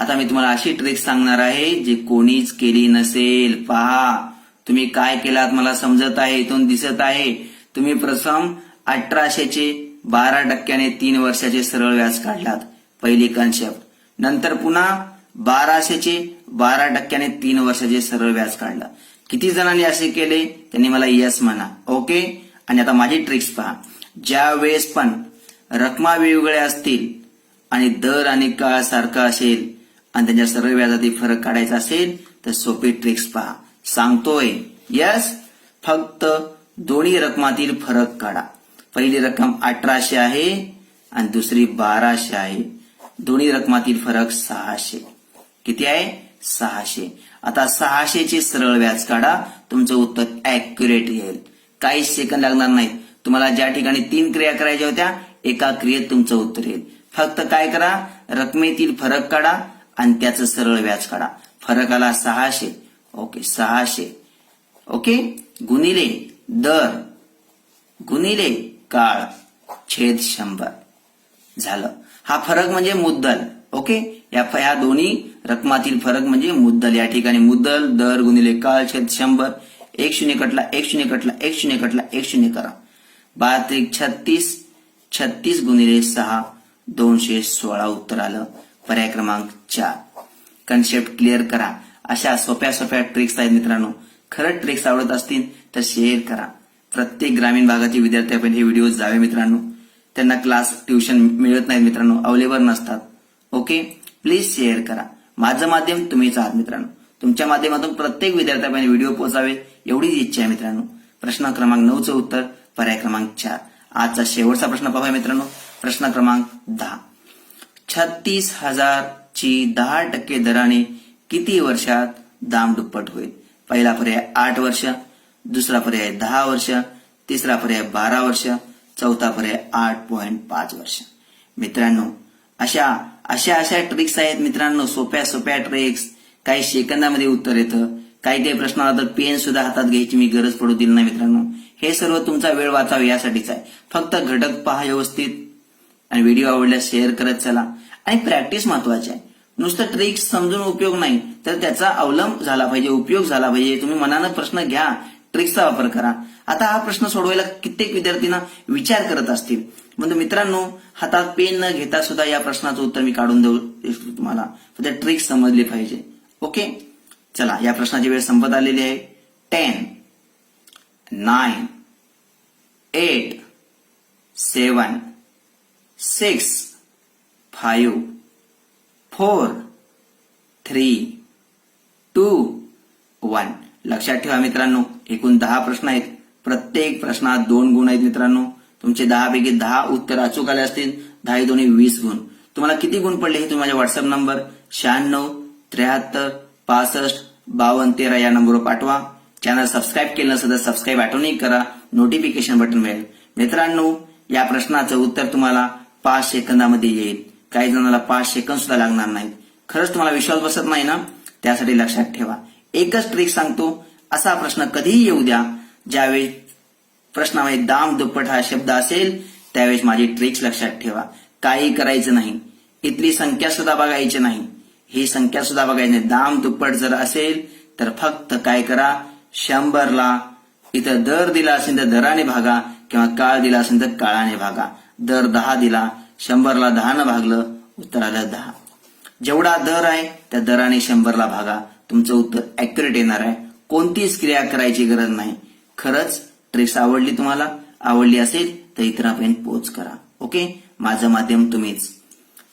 आता मी तुम्हाला अशी ट्रिक सांगणार आहे जी कोणीच केली नसेल. पहा तुम्ही काय केलात मला समजत आहे इथून दिसत आहे. तुम्ही प्रथम अठराशेचे बारा टक्क्याने तीन वर्षाचे सरळ व्याज काढलात पहिली कन्सेप्ट नंतर पुन्हा बाराशेचे बारा टक्क्याने तीन वर्षाचे सरळ व्याज काढला किती जणांनी असे केले? त्यांनी मला यस म्हणा. ओके आणि आता माझी ट्रिक्स पहा. ज्या वेळेस पण रकमा वेगवेगळ्या असतील आणि दर आणि काळ सारखा असेल आणि त्यांच्या सरळ व्याजातील फरक काढायचा असेल तर सोपी ट्रिक्स पहा. सांगतोय यस फक्त दोन्ही रकमातील फरक काढा. पहिली रक्कम अठराशे आहे आणि दुसरी बाराशे आहे. दोन्ही रकमातील फरक सहाशे. किती आहे? सहाशे. आता सहाशेचे सरळ व्याज काढा. तुमचं उत्तर अॅक्युरेट येईल. काही सेकंद लागणार नाही तुम्हाला ज्या ठिकाणी तीन क्रिया करायच्या होत्या एका क्रियेत तुमचं उत्तर येईल. फक्त काय करा? रकमेतील फरक काढा. आणि त्याचं सरळ व्याज काढा. फरक आला सहाशे. ओके सहाशे. ओके गुणिले दर. गुणिले काळ. छेद शंभर. झालं. हा फरक म्हणजे मुद्दल. ओके या या दोन्ही रकमातील फरक म्हणजे मुद्दल. या ठिकाणी मुद्दल दर गुणिले काळ छेद शंभर. एक शून्य कटला एक शून्य कटला एक शून्य कटला एक शून्य करा. बारा त्रिक छत्तीस. छत्तीस गुणिले सहा. दोनशे सोळा उत्तर आलं. पर्याय क्रमांक चार. कन्सेप्ट क्लिअर करा. अशा सोप्या सोप्या ट्रिक्स आहेत मित्रांनो. खरंच ट्रिक्स आवडत असतील तर शेअर करा. प्रत्येक ग्रामीण भागातील विद्यार्थ्यापर्यंत हे व्हिडिओ जावे मित्रांनो. त्यांना क्लास ट्युशन मिळत नाहीत मित्रांनो. अवेलेबल नसतात. ओके प्लीज शेअर करा. माझं माध्यम तुम्हीच आहात मित्रांनो. तुमच्या माध्यमातून प्रत्येक विद्यार्थ्यापर्यंत व्हिडिओ पोहोचावे एवढीच इच्छा आहे मित्रांनो. प्रश्न क्रमांक नऊचं उत्तर पर्याय क्रमांक चार. आजचा शेवटचा प्रश्न पाहूया मित्रांनो. प्रश्न क्रमांक दहा. छत्तीस हजारची दहा टक्के दराने किती वर्षात दाम दुप्पट होईल? पहिला पर्याय आठ वर्ष दुसरा पर्याय दहा वर्ष तिसरा पर्याय बारा वर्ष चौथा पर्याय आठ पॉईंट पाच वर्ष. मित्रांनो अशा अशा अशा ट्रिक्स आहेत मित्रांनो सोप्या सोप्या ट्रिक्स काही सेकंदामध्ये उत्तर येतं काही काही प्रश्न आला तर पेन सुद्धा हातात घ्यायची मी गरज पडू दिली नाही मित्रांनो. हे सर्व तुमचा वेळ वाचावा यासाठीच आहे. फक्त घटक पहा व्यवस्थित. आणि व्हिडिओ आवडल्यास शेअर करत चला. आणि प्रॅक्टिस महत्वाची आहे. नुसतं ट्रिक्स समजून उपयोग नाही तर त्याचा अवलंब झाला पाहिजे उपयोग झाला पाहिजे. तुम्ही मनानं प्रश्न घ्या ट्रिक्सचा वापर करा. आता हा प्रश्न सोडवायला कित्येक विद्यार्थ्यांना विचार करत असतील. म्हणजे मित्रांनो हातात पेन न घेता सुद्धा या प्रश्नाचं उत्तर मी काढून देऊ तुम्हाला. त्या ट्रिक्स समजली पाहिजे. ओके चला या प्रश्नाची वेळ संपत आलेली आहे. Ten nine eight seven six five four three two one. लक्षात ठेवा मित्रांनो एकूण दहा प्रश्न आहेत. प्रत्येक प्रश्नात दोन गुण आहेत मित्रांनो. तुमचे दहा पैकी दहा उत्तर अचूक आले असतील दहा दोन्ही वीस गुण. तुम्हाला किती गुण पडले हे तुम्ही माझ्या व्हॉट्सअप नंबर शहाण्णव त्र्याहत्तर पासष्ट बावन्न तेरा या नंबरवर पाठवा. चॅनल सबस्क्राईब केलं नसेल तर सबस्क्राईब आठवणही करा. नोटिफिकेशन बटन मिळेल. मित्रांनो या प्रश्नाचं उत्तर तुम्हाला पाच सेकंदामध्ये येईल. काही जणांना पाच सेकंद सुद्धा लागणार नाहीत. खरंच तुम्हाला विश्वास बसत नाही ना? त्यासाठी लक्षात ठेवा. एकच ट्रिक सांगतो. असा प्रश्न कधीही येऊ द्या. ज्यावेळी प्रश्नामध्ये दाम दुप्पट हा शब्द असेल त्यावेळेस माझी ट्रिक्स लक्षात ठेवा. काही करायचं नाही. इथली संख्या सुद्धा बघायची नाही. ही संख्या सुद्धा बघायची नाही. दाम दुप्पट जर असेल तर फक्त काय करा? शंभरला. इथं दर दिला असेल तर दराने भागा किंवा काळ दिला असेल तर काळाने भागा. दर दहा दिला शंभरला दहानं भागलं उत्तर आलं दहा. जेवढा दर आहे त्या दराने शंभरला भागा. तुमचं उत्तर अॅक्युरेट येणार आहे. कोणतीच क्रिया करायची गरज नाही. खरंच ट्रिक्स आवडली तुम्हाला? आवडली असेल तर इतरांपर्यंत पोच करा. ओके माझं माध्यम तुम्हीच.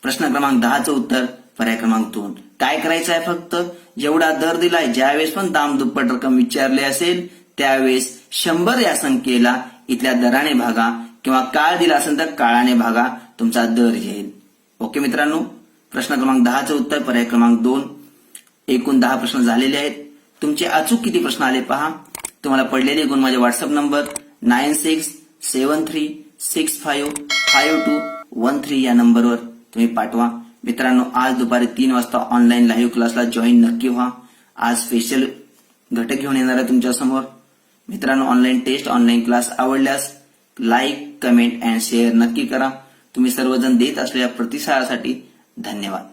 प्रश्न क्रमांक दहाचं उत्तर पर्याय क्रमांक दोन. काय करायचं आहे फक्त? जेवढा दर दिलाय ज्यावेळेस पण दाम दुप्पट रक्कम विचारली असेल त्यावेळेस शंभर या संख्येला इथल्या दराने भागा. किंवा काळ दिला असेल तर काळाने भागा तुमचा दर येईल ओके मित्रांनो? प्रश्न क्रमांक दहाचं उत्तर पर्याय क्रमांक दोन. एकूण दहा प्रश्न झालेले आहेत. तुमचे अचूक किती प्रश्न आले पहा. तुम्हाला पडलेले गुण माझे WhatsApp number nine six seven three six five five two one three या नंबरवर तुम्ही पाठवा. मित्रांनो आज दुपारी तीन वाजता ऑनलाईन लाईव्ह क्लासला जॉईन नक्की व्हा. आज स्पेशल घटक घेऊन येणार आहे तुमच्यासमोर. मित्रांनो ऑनलाईन टेस्ट ऑनलाईन क्लास आवडल्यास लाईक कमेंट अँड शेअर नक्की करा. तुम्ही सर्वजण देत असलेल्या प्रतिसादासाठी धन्यवाद.